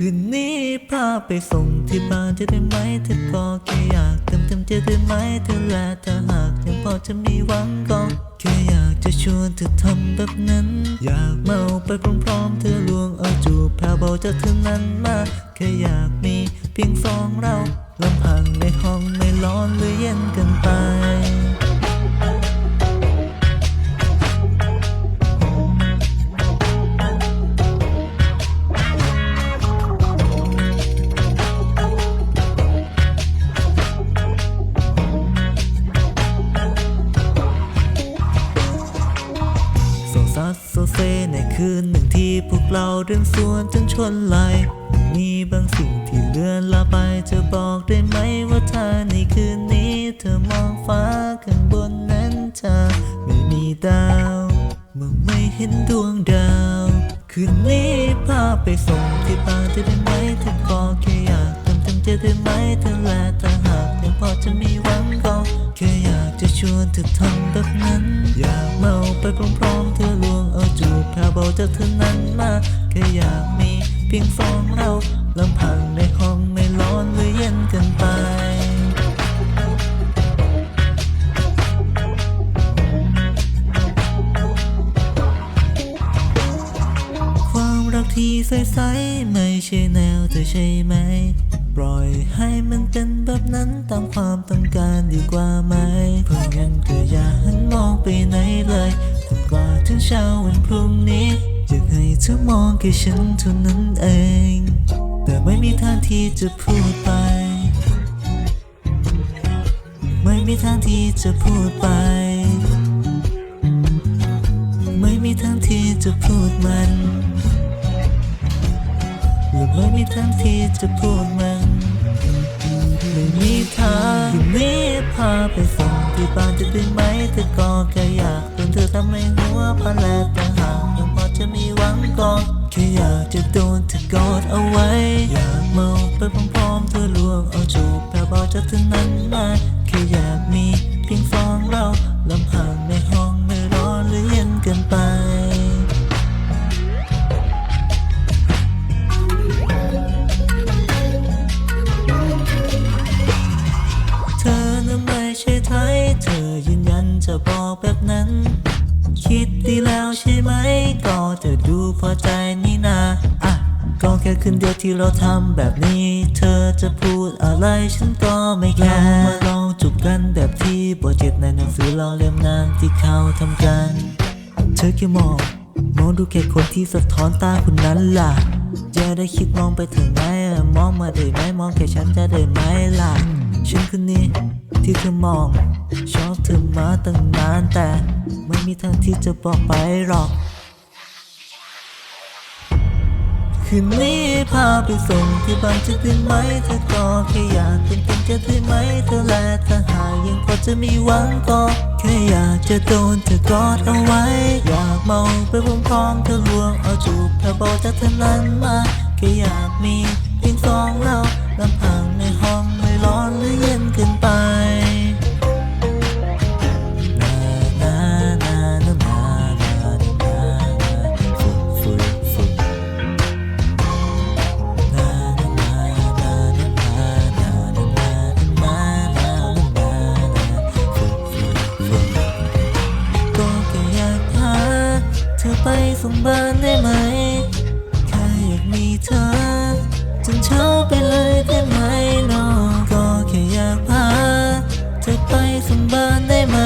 คืนนี้พาไปส่งที่บ้านจะได้ไหมเธอก็แค่อยากเติมเต็มจะได้ไหมเธอและถ้าหากยังพอจะมีหวังก็แค่อยากจะชวนเธอทำแบบนั้น อยากเมาไปพร้อมๆเธอลวงเอาจูบแผ่วเบาจากเธอนั้นมาแค่อยากมีเพียงสองเราลำพังในห้องไม่ร้อนหรือเย็นเกินไป คืนหนึ่งที่พวกเราเดินสวนจนชนไหล มีบางสิ่งที่เลื่อนลาไปจะบอกได้ไหมว่าถ้าในคืนนี้เธอมองฟ้าข้างบนนั้นจะไม่มีดาวเมื่อไม่เห็นดวงดาว คืนนี้พาไปส่งที่บ้านจะได้ไหมเธอก็แค่อยากทำเต็มใจได้ไหมเธอและถ้าหากยังพอจะมีหวังก็แค่อยากจะชวนเธอทำแบบนั้น อยากเมาไปพร้อมๆเธอลวง จาจากเธอนั้นมาแค่อยากมีเพียงสองเราลำพังในห้องไม่ร้อนหรือเย็นเกินไป ความรักที่ใสๆไม่ใช่แนวเธอใช่ไหม ปล่อยให้มันเป็นแบบนั้นตามความต้องการดีกว่าไหม เพราะงั้นก็อย่าหันมองไปไหนเลยจนกว่าถึงเช้าวันพรุ่งนี้อยากให้เธอมองแค่ฉันเท่านั้นเอง แต่ไม่มีทางที่จะพูดไป ไม่มีทางที่จะพูดไป ไม่มีทางที่จะพูดมัน หรือไม่มีทางที่จะพูดมันไม่มีทางที่นี้พาไปส่งที่บ้านจะได้ไหมเธอก็แค่อยากเป็นเธอทำให้หัวพันและแต่หากยังพอจะมีหวังก็แค่อยากจะโดนเธอกอดเอาไว้ อยากเมาไปพร้อมๆเธอลวงเอาจูบแผ่เบาจากเธอนั้นมาแค่อยากมีเพียงสองเราลำพังในห้อง บอกแบบนั้น คิดดีแล้วใช่ไหม ก็เธอดูพอใจนี่นาอะก็แค่คืนเดียวที่เราทำแบบนี้ เธอจะพูดอะไรฉันก็ไม่แคร์มาลองจูบกันแบบที่บทเจ็ดในหนังสือเราเล่มนั้นที่เขาทำกัน เธอแค่มองมองดูแค่คนที่สะท้อนตาคนนั้นล่ะจะได้คิดมองไปถึงไหนมองมาได้ไหมมองแค่ฉันจะได้ไหมล่ะฉันคนนี้ ที่เธอมอง ชอบเธอมาตั้งนานแต่ไม่มีทางที่จะบอกไปหรอก คืนนี้พาไปส่งที่บ้านจะได้ไหม เธอก็แค่อยากเป็นคนจะได้ไหม เธอแลถ้าหากยังพอจะมีหวังก็แค่อยากจะโดนเธอกอดเอาไว้ อยากเมาไปพร้อมๆเธอลวงเอาจูบแผ่วเบาจากเธอนั้นมาแค่อยากมีเพียงสองเราลำพังในห้องไม่ร้อนหรือเย็นเกินไป อไปส่งบ้านได้ไหมแค่อยากมีเธอจนเช้าไปเลยได้ไหมน้องก็แค่อยากพาเธอไปฟังบ้านได้ไหม